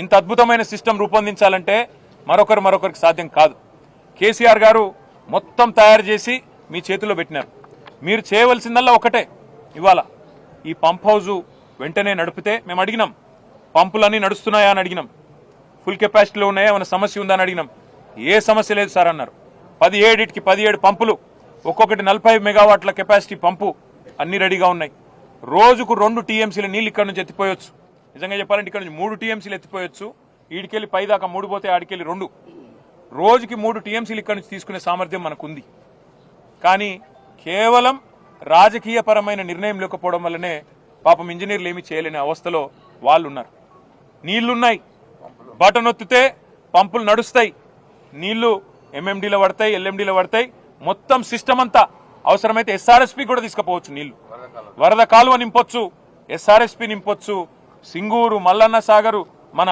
ఇంత అద్భుతమైన సిస్టమ్ రూపొందించాలంటే మరొకరు మరొకరికి సాధ్యం కాదు. కేసీఆర్ గారు మొత్తం తయారు చేసి మీ చేతిలో పెట్టినారు. మీరు చేయవలసిందల్లా ఒకటే. ఇవాళ ఈ పంప్ హౌజు వెంటనే నడిపితే మేము అడిగినాం పంపులన్నీ నడుస్తున్నాయా అని అడిగినాం ఫుల్ కెపాసిటీలో ఉన్నాయా ఏమైనా సమస్య ఉందా అని అడిగినాం. ఏ సమస్య లేదు సార్ అన్నారు. పదిహేడుకి పదిహేడు పంపులు ఒక్కొక్కటి నలభై మెగావాట్ల కెపాసిటీ పంపు అన్నీ రెడీగా ఉన్నాయి. రోజుకు రెండు టీఎంసీల నీళ్ళు ఇక్కడ నుంచి ఎత్తిపోయొచ్చు. నిజంగా చెప్పాలంటే ఇక్కడ నుంచి మూడు టీఎంసీలు ఎత్తిపోయొచ్చు. ఈడికెళ్ళి పైదాకా మూడు పోతే ఆడికెళ్ళి రెండు. రోజుకి మూడు టీఎంసీలు ఇక్కడ నుంచి తీసుకునే సామర్థ్యం మనకు ఉంది కానీ కేవలం రాజకీయపరమైన నిర్ణయం లేకపోవడం వల్లనే పాపం ఇంజనీర్లు ఏమీ చేయలేని అవస్థలో వాళ్ళు ఉన్నారు నీళ్ళున్నాయి. బటన్ ఒత్తితే పంపులు నడుస్తాయి. నీళ్ళు ఎంఎండీలో పడతాయి ఎల్ఎండీలో పడతాయి. మొత్తం సిస్టమ్ అంతా అవసరమైతే ఎస్ఆర్ఎస్పి కూడా తీసుకుపోవచ్చు నీళ్ళు. వరద కాలువ నింపొచ్చు. ఎస్ఆర్ఎస్పి నింపొచ్చు. సింగూరు మల్లన్న సాగరు మన